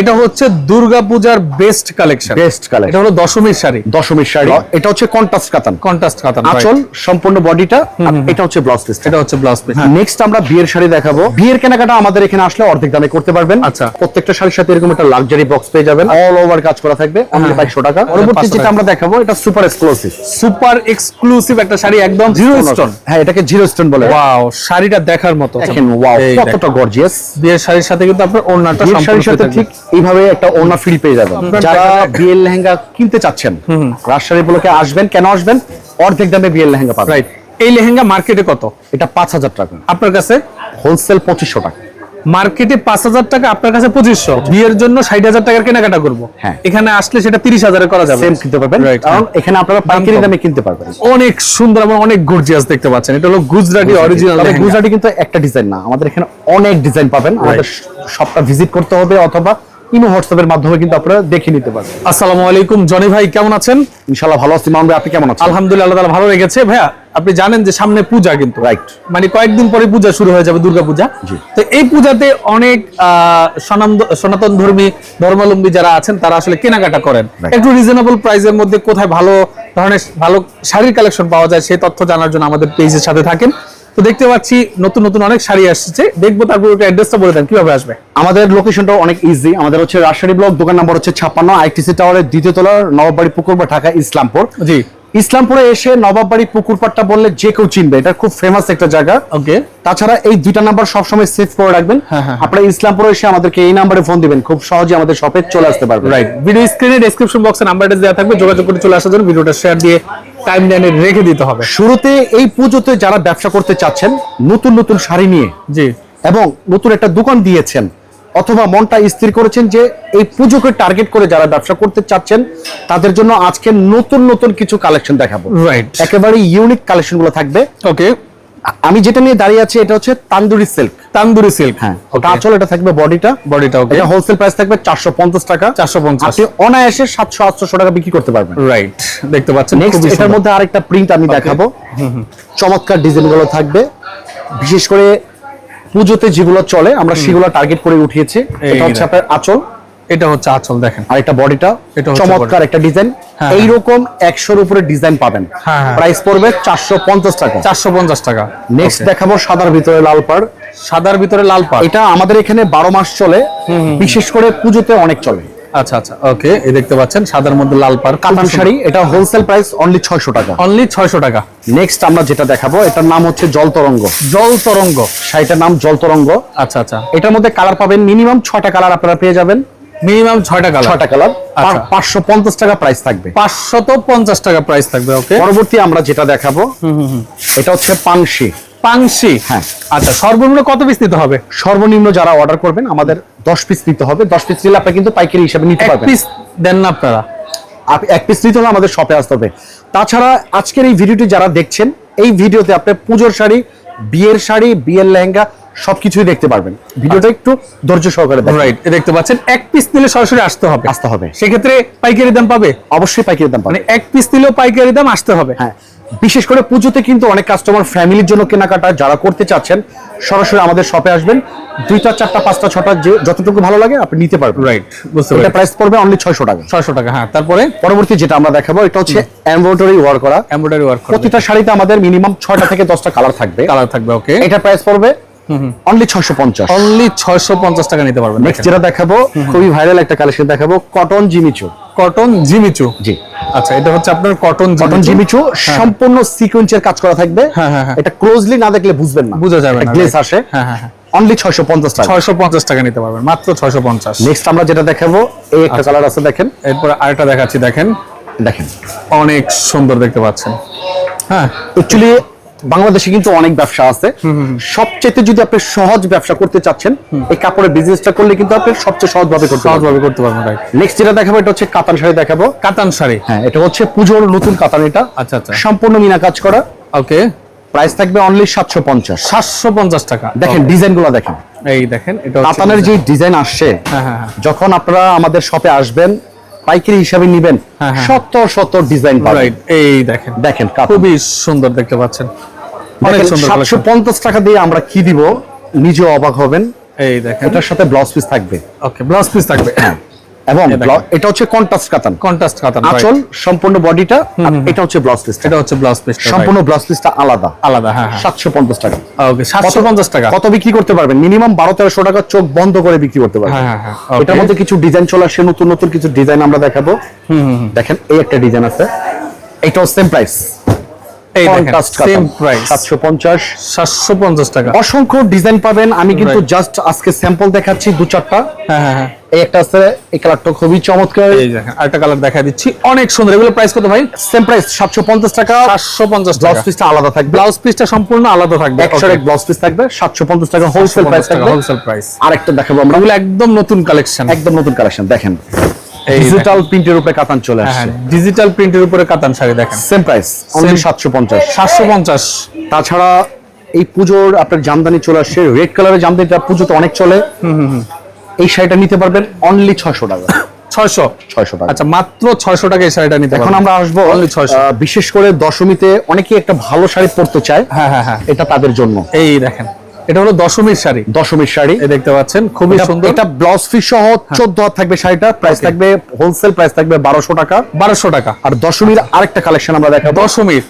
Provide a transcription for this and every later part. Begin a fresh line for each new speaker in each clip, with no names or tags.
এটা হচ্ছে দুর্গাপূজার বেস্ট কালেকশন
বেস্ট কালার
এটা হলো দশমীর শাড়ি।
দশমীর শাড়ি। এটা হচ্ছে কন্ট্রাস্ট কাতান।
কন্ট্রাস্ট কাতান
আঁচল সম্পূর্ণ বডিটা এটা হচ্ছে ব্লাউজ পিস
এটা হচ্ছে ব্লাউজ পিস
নেক্সট আমরা বিয়ের শাড়ি দেখাবো। বিয়ের কেনাকাটা আমাদের এখানে আসলে অর্ধেক দামে করতে পারবেন।
আচ্ছা।
প্রত্যেকটা শাড়ির সাথে এরকম একটা লাক্সারি বক্স পেয়ে যাবেন। অল ওভার কাজ করা থাকবে অনলি বাইশশো টাকা। পরবর্তী যেটা আমরা দেখাবো এটা সুপার এক্সক্লুসিভ
সুপার এক্সক্লুসিভ একটা শাড়ি একদম জিরো স্টোন
হ্যাঁ এটাকে জিরো স্টোন বলে।
ওয়াও শাড়িটা দেখার মতো।
দেখেন ওয়াও কতটা। গর্জিয়াস
বিয়ের শাড়ির সাথে কিন্তু আপনার ওড়নাটা সম্পূর্ণ
শাড়ির সাথে ঠিক এইভাবে একটা ওড়না ফ্রি পেয়ে যাবেন। যারা বিয়ের লেহেঙ্গা কিনতে চাচ্ছেন রাজশাহী বলকে আসবেন কেন আসবেন? অর্ধেক দামে বিয়ের লেহেঙ্গা পাবেন।
রাইট এই লেহেঙ্গা মার্কেটে কত?
এটা পাঁচ হাজার টাকা।
আপনার কাছে?
হোলসেল পঁচিশশো টাকা।
মার্কেটে পাঁচ হাজার টাকা আপনার কাছে পঁচিশশো। বিয়ের জন্য ষাট হাজার টাকার কেনাকাটা করব।
হ্যাঁ।
এখানে আসলে সেটা তিরিশ হাজারে করা যাবে।
সেম কিনতে পারবেন। কারণ এখানে আপনারা পাইকারি দামে কিনতে পারবেন।
অনেক সুন্দর এবং অনেক গর্জিয়াস দেখতে পাচ্ছেন। এটা হলো গুজরাটি অরিজিনাল
গুজরাটি কিন্তু একটা ডিজাইন না। আমাদের এখানে অনেক ডিজাইন পাবেন। আমাদের সবটা ভিজিট করতে হবে অথবা ইনো হোয়াটসঅ্যাপের মাধ্যমে কিন্তু আপনারা দেখে নিতে পারবেন।
আসসালামু আলাইকুম। জনি ভাই কেমন আছেন?
ইনশাআল্লাহ ভালো আছি। মামুন ভাই আপনি কেমন আছেন?
আলহামদুলিল্লাহ আল্লাহ তাআলা ভালো রেখেছে। ভাইয়া আপনি জানেন যে সামনে পূজা কিন্তু।
Right.
মানে কয়েকদিন পরে পূজা শুরু হয়ে যাবে দুর্গা পূজা। তো এই পূজাতে অনেক আহ, সনাতন ধর্মী ধর্মাবলম্বী যারা আছেন তারা আসলে কেনাকাটা করেন। একটু রিজনেবল প্রাইসের মধ্যে কোথায় ভালো ধরনের ভালো শাড়ির কালেকশন পাওয়া যায় সেই তথ্য জানার জন্য আমাদের পেজের সাথে থাকেন। তো দেখতে পাচ্ছি নতুন নতুন অনেক শাড়ি আসছে। দেখব তারপর ওটা অ্যাড্রেসটা বলে দেন কীভাবে আসবে?
আমাদের লোকেশনটা অনেক ইজি আমাদের হচ্ছে রাজশাহী ব্লক দোকান নাম্বার হচ্ছে ছাপ্পান্ন আইটিসি টাওয়ারের দ্বিতীয় তলার নবাববাড়ি পুকুর বা ঢাকা ইসলামপুর।
জি।
ইসলামপুরে এসে নবাববাড়ি পুকুর পাড়টা বললে যে কেউ চিনবে। এটা খুব ফেমাস একটা জায়গা।
ওকে।
তাছাড়া এই দুইটা নাম্বার সবসময় সেভ করে রাখবেন।
হ্যাঁ, হ্যাঁ।
আপনারা ইসলামপুরে এসে আমাদেরকে এই নাম্বারে ফোন দিবেন। খুব সহজে আমাদের শপে চলে আসতে পারবেন।
রাইট ভিডিও স্ক্রিনে ডেসক্রিপশন বক্সে নাম্বারটা দেওয়া থাকবে। যোগাযোগ করে চলে আসার জন্য ভিডিওটা শেয়ার দিয়ে টাইম লাইনে রেখে দিতে হবে।
শুরুতে এই পুজোতে যারা ব্যবসা করতে চাচ্ছেন নতুন নতুন শাড়ি নিয়ে
জি।
এবং নতুন একটা দোকান দিয়েছেন অথবা মনটা স্থির করেছেন যে এই পুজোকে টার্গেট করে যারা ব্যবসা করতে চাচ্ছেন তাদের জন্য আজকে নতুন নতুন কিছু কালেকশন দেখাবো।
রাইট
একেবারে ইউনিক কালেকশনগুলো থাকবে।
ওকে
আমি যেটা নিয়ে দাঁড়িয়ে আছি এটা হচ্ছে তান্দুরি সিল্ক।
তান্দুরি সিল্ক।
হ্যাঁ আঁচল এটা থাকবে বডিটা।
বডিটা ওকে
এটা হোলসেল প্রাইস থাকবে চারশো পঞ্চাশ টাকা।
450
আপনি অনায়াসে সাতশো আটশো টাকা বিক্রি করতে পারবেন।
রাইট দেখতে পাচ্ছেন
নেক্সট এটার মধ্যে আরেকটা প্রিন্ট আমি দেখাবো। চমৎকার ডিজাইনগুলো থাকবে। বিশেষ করে পুজোতে যেগুলো চলে আমরা সেগুলো টার্গেট করে উঠিয়েছি। এটা হচ্ছে আপনার আঁচল।
এটা হচ্ছে আঁচল দেখেন।
আর একটা বডিটা।
এটা হচ্ছে
চমৎকার একটা ডিজাইন এইরকম একশোর উপরে ডিজাইন পাবেন।
হ্যাঁ, হ্যাঁ।
প্রাইস পড়বে চারশো পঞ্চাশ টাকা।
চারশো পঞ্চাশ টাকা।
নেক্সট দেখাবো সাদার ভিতরে লাল পাড়।
সাদার ভিতরে লাল পাড়।
এটা আমাদের এখানে বারো মাস চলে। বিশেষ করে পুজোতে অনেক চলে।
আচ্ছা আচ্ছা। ওকে এই দেখতে পাচ্ছেন সাদার মধ্যে লাল পাড়।
কাতান শাড়ি এটা হোলসেল প্রাইস অনলি ছয়শো টাকা।
অনলি ছয়শো টাকা।
নেক্সট আমরা যেটা দেখাবো এটার নাম হচ্ছে জল তরঙ্গ।
জল তরঙ্গ।
শাড়িটার নাম জল তরঙ্গ।
আচ্ছা আচ্ছা।
এটার মধ্যে কালার পাবেন মিনিমাম ছটা কালার আপনারা পেয়ে যাবেন।
মিনিমাম ছয়টা কালার।
ছটা কালার।
আচ্ছা।
পাঁচশো পঞ্চাশ টাকা প্রাইস থাকবে।
পাঁচশত পঞ্চাশ টাকা প্রাইস থাকবে ওকে
পরবর্তী আমরা যেটা দেখাবো এটা হচ্ছে পানশি
পাংশি?
হ্যাঁ।
আচ্ছা সর্বনিম্ন কত পিস নিতে হবে?
সর্বনিম্ন যারা অর্ডার করবেন আমাদের দশ পিস নিতে হবে। দশ পিস নিলে আপনি কিন্তু পাইকারি হিসাবে নিতে পারবেন।
পিস দেন না আপনারা।
আপনি এক পিস নিতে হলে আমাদের শপে আসতে হবে। তাছাড়া আজকের এই ভিডিওটি যারা দেখছেন এই ভিডিওতে আপনি পুজোর শাড়ি বিয়ের শাড়ি বিয়ের লেহেঙ্গা সবকিছুই দেখতে পারবেন। ভিডিওটা একটু ধৈর্য সহকারে দেখেন
রাইট দেখতে পাচ্ছেন এক পিস নিলে সরাসরি আসতে হবে।
আসতে হবে।
সেক্ষেত্রে পাইকারি দাম পাবে?
অবশ্যই পাইকারি দাম
মানে এক পিস নিলেও পাইকারি দাম আসতে হবে।
হ্যাঁ বিশেষ করে পুজোতে কিন্তু অনেক কাস্টমার ফ্যামিলির জন্য কেনাকাটা যারা করতে চাচ্ছেন সরাসরি আমাদের শপে আসবেন। দুইটা চারটা পাঁচটা ছটা যে যতটুকু ভালো লাগে আপনি নিতে পারবেন।
রাইট বুঝতে
এটা প্রাইস পড়বে অনলি ছয়শো টাকা।
ছয়শো টাকা হ্যাঁ তারপরে?
পরবর্তী যেটা আমরা দেখাবো এটা হচ্ছে এমব্রয়ডারি ওয়ার্ক করা।
এমব্রয়ডারি ওয়ার্ক
প্রতিটা শাড়িতে আমাদের মিনিমাম ছয়টা থেকে দশটা কালার থাকবে।
কালার থাকবে ওকে
এটা প্রাইস পড়বে অনলি ছয়শো পঞ্চাশ।
অনলি ছয়শো পঞ্চাশ টাকা নিতে পারবেন
নেক্সট যেটা দেখাবো খুবই ভাইরাল একটা কালেকশন দেখাবো cotton Jimmy Choo
cotton Jimmy Choo
জি।
আচ্ছা এটা হচ্ছে আপনার কটন
কটন জিমিচু সম্পূর্ণ সিকোয়েন্সের কাজ করা থাকবে।
হ্যাঁ, হ্যাঁ, হ্যাঁ।
এটা ক্লোজলি না দেখলে বুঝবেন না।
বোঝা যাবে না
গ্লেস আসে।
হ্যাঁ হ্যাঁ
অনলি ছয়শো পঞ্চাশ টাকা।
ছয়শো পঞ্চাশ টাকা নিতে পারবেন মাত্র ছয়শো পঞ্চাশ।
নেক্সট আমরা যেটা দেখাবো এই একটা কালার আছে দেখেন।
এরপর আরেকটা দেখাচ্ছি দেখেন।
দেখেন।
অনেক সুন্দর দেখতে পাচ্ছেন। হ্যাঁ।
অ্যাকচুয়ালি বাংলাদেশে কিন্তু অনেক ব্যবসা আছে। সবচেয়ে যদি আপনি সহজ ব্যবসা করতে চাচ্ছেন এই কাপড়ের বিজনেসটা করলে কিন্তু আপনি সবচেয়ে সহজ ভাবে করতে পারবেন।
সহজভাবে করতে পারবেন রাইট
নেক্সট যেটা দেখাবো এটা হচ্ছে কাতান শাড়ি দেখাবো।
কাতান শাড়ি?
হ্যাঁ এটা হচ্ছে পুজোর নতুন কাতান এটা।
আচ্ছা আচ্ছা।
সম্পূর্ণ মিনা কাজ করা।
ওকে।
প্রাইস থাকবে অনলি সাতশো পঞ্চাশ।
সাতশো পঞ্চাশ টাকা।
দেখেন ডিজাইনগুলো দেখেন।
এই দেখেন এটা
কাতানের যে ডিজাইন আসছে
হ্যাঁ, হ্যাঁ, হ্যাঁ।
যখন আপনারা আমাদের শপে আসবেন পাইকারি হিসাবে নিবেন
হ্যাঁ, হ্যাঁ।
শত শত ডিজাইন পাবেন।
এই দেখেন।
দেখেন
খুবই সুন্দর দেখতে পাচ্ছেন। অনেক সুন্দর
সাতশো
collection।
পঞ্চাশ টাকা দিয়ে আমরা কি দিব? নিজে অবাক হবেন।
এই দেখেন।
এটার সাথে ব্লাউজ পিস থাকবে।
ওকে ব্লাউজ পিস থাকবে।
এবং এটা হচ্ছে কন্ট্রাস্ট কাতান।
কন্ট্রাস্ট কাতান
আঁচল সম্পূর্ণ বডিটা এটা হচ্ছে ব্লাউজ পিস
এটা হচ্ছে ব্লাউজ পিস
সম্পূর্ণ ব্লাউজ পিসটা আলাদা।
আলাদা হ্যাঁ হ্যাঁ।
সাতশো পঞ্চাশ টাকা।
ওকে সাতশো পঞ্চাশ টাকা।
কত বিক্রি করতে পারবেন? মিনিমাম বারো তেরোশো টাকা চোখ বন্ধ করে বিক্রি করতে পারবেন।
হ্যাঁ, হ্যাঁ, হ্যাঁ,
এটার মধ্যে কিছু ডিজাইন চলে আসছে নতুন নতুন কিছু ডিজাইন আমরা দেখাবো। দেখেন এই একটা ডিজাইন আছে। এটাও সেম প্রাইস
সেম প্রাইস টাকা।
অসংখ্য ডিজাইন পাবেন। আমি কিন্তু জাস্ট আজকে স্যাম্পল দেখাচ্ছি দু চারটা।
হ্যাঁ হ্যাঁ হ্যাঁ।
এই একটা আছে এই কালারটা খুবই চমৎকার।
এই দেখেন আরেকটা কালার দেখা দিচ্ছি। অনেক সুন্দর। এগুলো প্রাইস কত ভাই?
সেম প্রাইস সাতশো পঞ্চাশ টাকা।
সাতশো পঞ্চাশ
ব্লাউজ পিসটা আলাদা থাকবে।
ব্লাউজ পিসটা সম্পূর্ণ আলাদা থাকবে।
এক ব্লাউজ পিস থাকবে। সাতশো পঞ্চাশ টাকা হোলসেল প্রাইস থাকবে।
হোলসেল প্রাইস
আরেকটা দেখাবো আমরা।
এগুলো একদম নতুন কালেকশন
একদম নতুন কালেকশন দেখেন। ডিজিটাল প্রিন্টের উপরে কাতান চলে
হ্যাঁ
আসছে।
ডিজিটাল প্রিন্টের উপরে কাতান শাড়ি দেখেন।
সেম প্রাইস অনলি সাতশো পঞ্চাশ।
সাতশো পঞ্চাশ।
তাছাড়া এই পুজোর আপনার জামদানি চলে আসছে রেড কালারের জামদানিটা পুজোতে অনেক চলে। এই শাড়িটা নিতে পারবেন অনলি ছয়শো টাকা।
ছয়শো?
ছয়শো টাকা।
আচ্ছা মাত্র ছয়শো টাকা এই শাড়িটা নিতে
এখন আমরা আসব
অনলি 600
আহ, বিশেষ করে দশমীতে অনেকেই একটা ভালো শাড়ি পরতে চায়।
হ্যাঁ হ্যাঁ হ্যাঁ।
এটা তাদের জন্য।
এই দেখেন। এটা হলো দশমীর শাড়ি।
দশমীর শাড়ি।
দেখতে পাচ্ছেন খুবই সুন্দর।
এটা ব্লাউজ পিস সহ চোদ্দ হাত থাকবে শাড়িটা প্রাইস থাকবে হোলসেল প্রাইস থাকবে বারোশো টাকা।
বারোশো টাকা।
আর দশমীর আরেকটা কালেকশন আমরা দেখাবো।
দশমীর।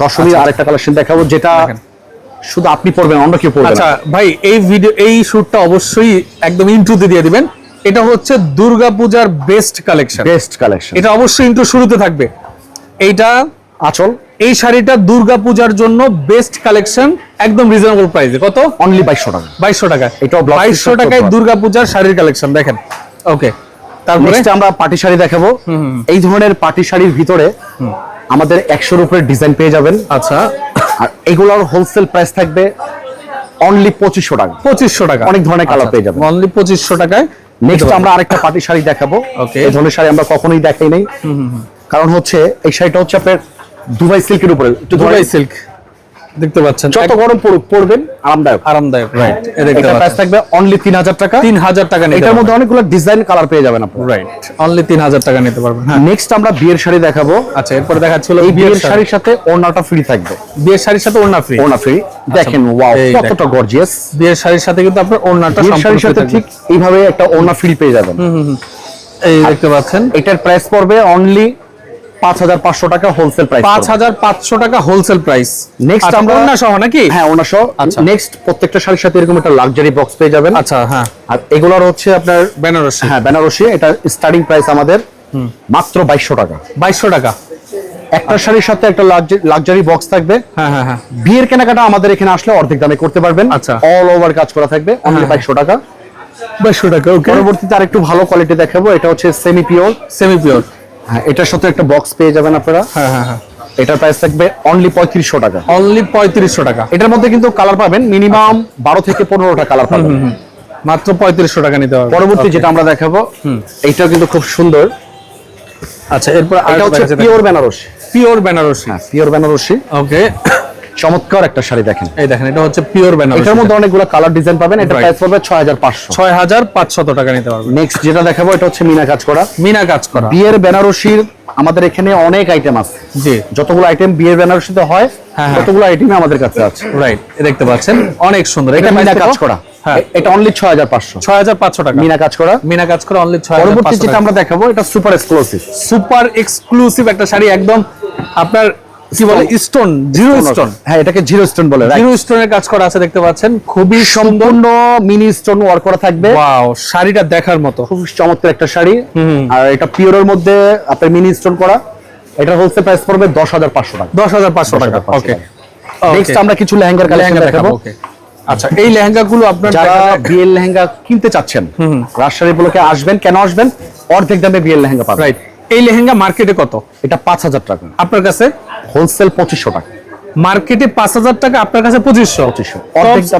দশমীর আরেকটা কালেকশন দেখাবো যেটা শুধু আপনি পরবেন অন্য কেউ পরবে
আচ্ছা ভাই এই ভিডিও এই শুটটা অবশ্যই একদম ইন্ট্রোতে দিয়ে দিবেন। এটা হচ্ছে দুর্গাপূজার বেস্ট কালেকশন
বেস্ট কালেকশন
এটা অবশ্যই ইন্ট্রো শুরুতে থাকবে। এইটা
আচল।
এই শাড়িটা দুর্গাপূজার জন্য বেস্ট কালেকশন একদম রিজনেবল প্রাইসে কত?
অনলি বাইশশো টাকা।
বাইশশো টাকা।
এটাও blouse
বাইশশো টাকায়
করতে
দুর্গাপূজার শাড়ির কালেকশন দেখেন। ওকে তারপরে?
আমরা পাটি শাড়ি দেখাবো। এই ধরনের পাটি শাড়ির ভিতরে আমাদের একশোর উপরে ডিজাইন পেয়ে যাবেন।
আচ্ছা।
আর এগুলোর হোলসেল প্রাইস থাকবে অনলি পঁচিশশো টাকা।
পঁচিশশো টাকা।
অনেক ধরনের কালার পেয়ে যাবেন।
অনলি পঁচিশশো টাকায়।
নেক্সট আমরা আরেকটা পাটি শাড়ি দেখাবো. এই ধরনের শাড়ি আমরা কখনোই দেখাই নাই। কারণ হচ্ছে এই শাড়িটা হচ্ছে আপনার দুবাই সিল্কের উপরে।
দুবাই সিল্ক দেখতে পাচ্ছেন।
যত গরম পড়ুক পড়বেন আরামদায়ক।
আরামদায়ক। রাইট
এটা প্রাইস থাকবে অনলি তিন হাজার টাকা।
তিন হাজার টাকা নিতে
এটার মধ্যে অনেকগুলো ডিজাইন কালার পেয়ে যাবেন আপনি।
রাইট অনলি তিন হাজার টাকা নিতে পারবেন হ্যাঁ।
নেক্সট আমরা বিয়ের শাড়ি দেখাবো।
আচ্ছা এরপরে দেখাচ্ছিল
এই
বিয়ের
শাড়ির সাথে ওড়নাটা ফ্রি থাকবে।
বিয়ের শাড়ির সাথে ওড়না ফ্রি
ওড়না ফ্রি দেখেন ওয়াও কতটা গর্জিয়াস
বিয়ের শাড়ির সাথে কিন্তু আপনার ওড়নাটা সম্পূর্ণ
শাড়ির সাথে ঠিক এইভাবে একটা ওড়না ফ্রি পেয়ে যাবেন।
এই দেখতে পাচ্ছেন।
এটার প্রাইস পড়বে অনলি পাঁচ হাজার পাঁচশো টাকা হোলসেল প্রাইস
পাঁচ হাজার পাঁচশো টাকা হোলসেল প্রাইস
Next
আমরা ওড়না সহ নাকি?
হ্যাঁ ওনা সহ।
আচ্ছা।
নেক্সট প্রত্যেকটা শাড়ির সাথে এরকম একটা লাক্সারি বক্স পেয়ে যাবেন।
আচ্ছা হ্যাঁ।
আর এগুলোর হচ্ছে আপনার
বেনারসি।
হ্যাঁ বেনারসি। এটা স্টার্টিং প্রাইস আমাদের মাত্র বাইশশো টাকা।
বাইশশো টাকা।
একটা শাড়ির সাথে একটা লাক্সারি বক্স থাকবে।
হ্যাঁ হ্যাঁ হ্যাঁ।
বিয়ের কেনাকাটা আমাদের এখানে আসলে অর্ধেক দামে করতে পারবেন।
আচ্ছা।
অল ওভার কাজ করা থাকবে। অনলি
হ্যাঁ।
বাইশশো টাকা।
বাইশশো টাকা ওকে
পরবর্তীতে আরেকটু ভালো কোয়ালিটি দেখাবো। এটা হচ্ছে সেমি পিওর
সেমি পিওর
হ্যাঁ এটার সাথে একটা বক্স পেয়ে যাবেন আপনারা।
হ্যাঁ হ্যাঁ হ্যাঁ।
এটার প্রাইস থাকবে অনলি পঁয়ত্রিশশো টাকা।
অনলি পঁয়ত্রিশশো টাকা।
এটার মধ্যে কিন্তু কালার পাবেন মিনিমাম বারো থেকে পনেরোটা কালার পাবেন।
মাত্র পঁয়ত্রিশশো টাকা নিতে হবে।
পরবর্তী যেটা আমরা দেখাবো এইটাও কিন্তু খুব সুন্দর।
আচ্ছা এরপর
এটা হচ্ছে পিওর বেনারসি
পিওর বেনারসি
হ্যাঁ পিওর বেনারসি
ওকে
চমৎকার একটা শাড়ি দেখেন।
এই দেখেন এটা হচ্ছে পিওর বেনারসি
এটার মধ্যে অনেকগুলো কালার ডিজাইন পাবেন এটা প্রাইস পড়বে ছয় হাজার পাঁচশো।
ছয় হাজার পাঁচশত টাকা নিতে পারবেন।
নেক্সট যেটা দেখাবো এটা হচ্ছে মিনা কাজ করা।
মিনা কাজ করা।
বিয়ের বেনারসির আমাদের এখানে অনেক আইটেম আছে।
জি।
যতগুলো আইটেম বিয়ের বেনারসিতে হয়
হ্যাঁ, হ্যাঁ।
ততগুলো আইটেম আমাদের কাছে আছে।
রাইট দেখতে পাচ্ছেন অনেক সুন্দর।
এটা মিনা কাজ করা।
হ্যাঁ।
এটা অনলি ছয় হাজার পাঁচশো।
ছয় হাজার পাঁচশো টাকা।
মিনা কাজ করা।
মিনা কাজ করা অনলি ছয় হাজার
পরবর্তী যেটা আমরা দেখাবো এটা সুপার এক্সক্লুসিভ
সুপার এক্সক্লুসিভ একটা শাড়ি একদম আপনার কি বলে? স্টোন জিরো স্টোন
হ্যাঁ এটাকে জিরো স্টোন বলে
জিরো স্টোনের কাজ করা আছে দেখতে পাচ্ছেন। খুবই
সম্পূর্ণ মিনি স্টোন করা থাকবে।
ওয়াও শাড়িটা দেখার মতো।
খুব চমৎকার একটা শাড়ি। আর এটা পিওরের মধ্যে আপনার মিনি স্টোন করা। এটা হোলসেল প্রাইস পড়বে দশ হাজার পাঁচশো টাকা।
দশ হাজার পাঁচশো টাকা ওকে
নেক্সট আমরা কিছু লেহেঙ্গার কালেকশন
লেহেঙ্গা
দেখাবো
আচ্ছা এই লেহেঙ্গা গুলো আপনার
যারা বিয়ের লেহেঙ্গা কিনতে চাচ্ছেন রাজশাহী ব্লকে আসবেন কেন আসবেন? অর্ধেক দামে বিয়ের লেহেঙ্গা পাবেন।
রাইট এই লেহেঙ্গা মার্কেটে কত?
এটা পাঁচ হাজার টাকা।
আপনার কাছে?
হোলসেল পঁচিশশো টাকা।
মার্কেটে পাঁচ হাজার টাকা আপনার কাছে পঁচিশশো?
পঁচিশশো।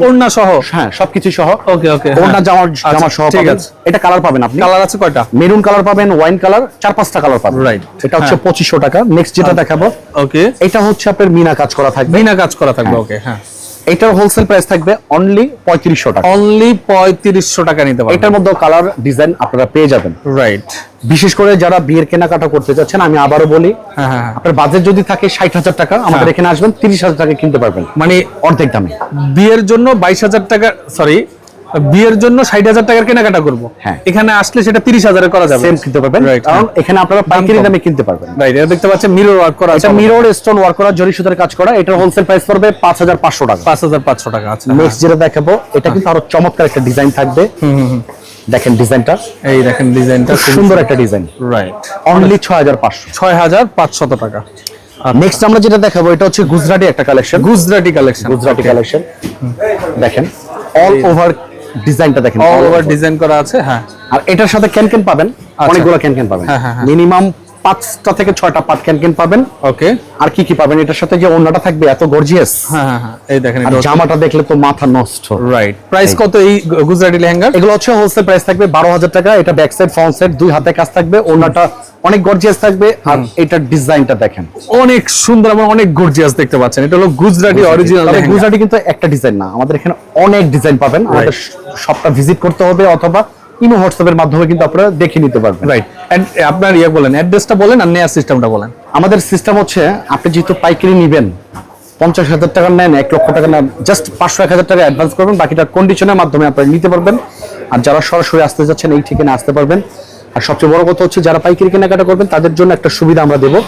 ওড়না সহ?
হ্যাঁ সবকিছু সহ।
ওকে ওকে
ওনার জামার জামা সহ
ঠিক আছে।
এটা কালার পাবেন আপনি।
কালার আছে কয়টা?
মেরুন কালার পাবেন ওয়াইন কালার চার পাঁচটা কালার পাবেন।
রাইট
এটা হচ্ছে
হ্যাঁ।
পঁচিশশো টাকা। নেক্সট যেটা দেখাবো
ওকে
এটা হচ্ছে আপনার মিনা কাজ করা থাকবে।
মিনা কাজ করা থাকবে ওকে হ্যাঁ।
এটার হোলসেল প্রাইস থাকবে অনলি পঁয়ত্রিশশো টাকা।
অনলি পঁয়ত্রিশশো টাকা নিতে পারবেন।
এটার মধ্যে কালার ডিজাইন আপনারা পেয়ে যাবেন।
রাইট
বিশেষ করে যারা বিয়ের কেনাকাটা করতে যাচ্ছেন আমি আবারও বলি
হ্যাঁ হ্যাঁ হ্যাঁ।
আপনার বাজেট যদি থাকে ষাট হাজার টাকা আমাদের। এখানে আসবেন তিরিশ হাজার টাকা কিনতে পারবেন।
মানে
অর্ধেক দামে।
বিয়ের জন্য বাইশ হাজার টাকা সরি বিয়ের জন্য ষাট হাজার টাকার কেনাকাটা করব।
হ্যাঁ।
এখানে আসলে সেটা তিরিশ হাজারে করা যাবে।
সেম কিনতে পারবেন। কারণ। এখানে আপনারা পাইকারি দামে কিনতে পারবেন।
রাইট এটা দেখতে পাচ্ছেন মিরর ওয়ার্ক করা
এটা মিরর স্টোন ওয়ার্ক করা জরি সুতার কাজ করা এটার হোলসেল প্রাইস পড়বে পাঁচ হাজার পাঁচশো টাকা।
পাঁচ হাজার পাঁচশো টাকা আছে
নেক্সট যেটা দেখাবো এটা কিন্তু আরও চমৎকার একটা ডিজাইন থাকবে। দেখেন ডিজাইনটা
এই দেখেন ডিজাইনটা
সুন্দর একটা ডিজাইন
রাইট
অনলি ছয় হাজার পাঁচশো।
ছয় হাজার পাঁচশত টাকা।
নেক্সট আমরা যেটা দেখাবো এটা হচ্ছে গুজরাটি একটা collection
Gujarati collection
Gujarati collection দেখেন অল ওভার ডিজাইনটা দেখেন
অল ওভার ডিজাইন করা আছে হ্যাঁ।
আর এটার সাথে ক্যানকেন পাবেন অনেকগুলো ক্যানকেন পাবেন।
হ্যাঁ, হ্যাঁ, হ্যাঁ।
মিনিমাম পাঁচটা থেকে ছয়টা পাট ক্যানকেন পাবেন।
ওকে
আর কি কি পাবেন? এটার সাথে যে ওড়নাটা থাকবে এত গর্জিয়াস
হ্যাঁ হ্যাঁ এই দেখেন
আর জামাটা দেখলে তো মাথা নষ্ট।
রাইট প্রাইস কত এই গুজরাটি লেহেঙ্গার?
এগুলো হচ্ছে হোলসেল প্রাইস থাকবে বারো হাজার টাকা। এটা ব্যাক সাইড ফ্রন্ট সাইড দুই হাতে কাজ থাকবে। ওড়নাটা অনেক গর্জিয়াস থাকবে। আর এটার ডিজাইনটা দেখেন।
অনেক সুন্দর এবং অনেক গর্জিয়াস দেখতে পাচ্ছেন। এটা হলো গুজরাটি অরিজিনাল
গুজরাটি কিন্তু একটা ডিজাইন না। আমাদের এখানে অনেক ডিজাইন পাবেন। আমাদের সবটা ভিজিট করতে হবে অথবা ইমো হোয়াটসঅ্যাপের মাধ্যমে কিন্তু আপনারা দেখে নিতে পারবেন।
রাইট আপনার ইয়ে বলেন অ্যাড্রেসটা বলেন আর নেয়ার সিস্টেমটা বলেন।
আমাদের সিস্টেম হচ্ছে আপনি যেহেতু পাইকারি নিবেন পঞ্চাশ হাজার টাকা নেন এক লক্ষ টাকা নেন জাস্ট পাঁচশো এক হাজার টাকা অ্যাডভান্স করবেন বাকিটা কন্ডিশনের মাধ্যমে আপনারা নিতে পারবেন। আর যারা সরাসরি আসতে যাচ্ছেন এই ঠিকানা আসতে পারবেন। আর সবচেয়ে বড় কথা হচ্ছে যারা পাইকারি কেনাকাটা করবেন তাদের জন্য একটা সুবিধা আমরা দেবো।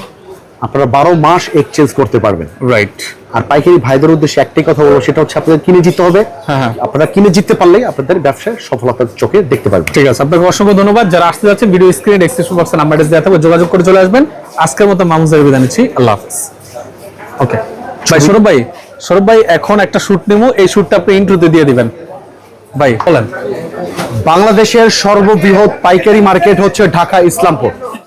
আপনারা বারো মাস এক্সচেঞ্জ করতে পারবেন।
রাইট
আর পাইকারি ভাইদের উদ্দেশ্যে একটাই কথা বলব সেটা হচ্ছে আপনাদের কিনে জিততে হবে।
হ্যাঁ, হ্যাঁ।
আপনারা কিনে জিততে পারলেই আপনাদের ব্যবসায় সফলতার চোখে দেখতে পারবেন।
ঠিক আছে আপনাকে অসংখ্য ধন্যবাদ। যারা আসতে যাচ্ছেন ভিডিও স্ক্রিনে ডেসক্রিপশন বক্সে নাম্বার দেওয়া থাকবে যোগাযোগ করে চলে আসবেন। আজকের মতো মামুজের বিদায় নিচ্ছি। আল্লাহ হাফিজ। ওকে ভাই সৌরভ ভাই সৌরভ ভাই এখন একটা শুট নেব। এই শুটটা আপনি ইন্ট্রোতে দিয়ে দিবেন। ভাই বলেন।
বাংলাদেশের সর্ববৃহৎ পাইকারি মার্কেট হচ্ছে ঢাকা ইসলামপুর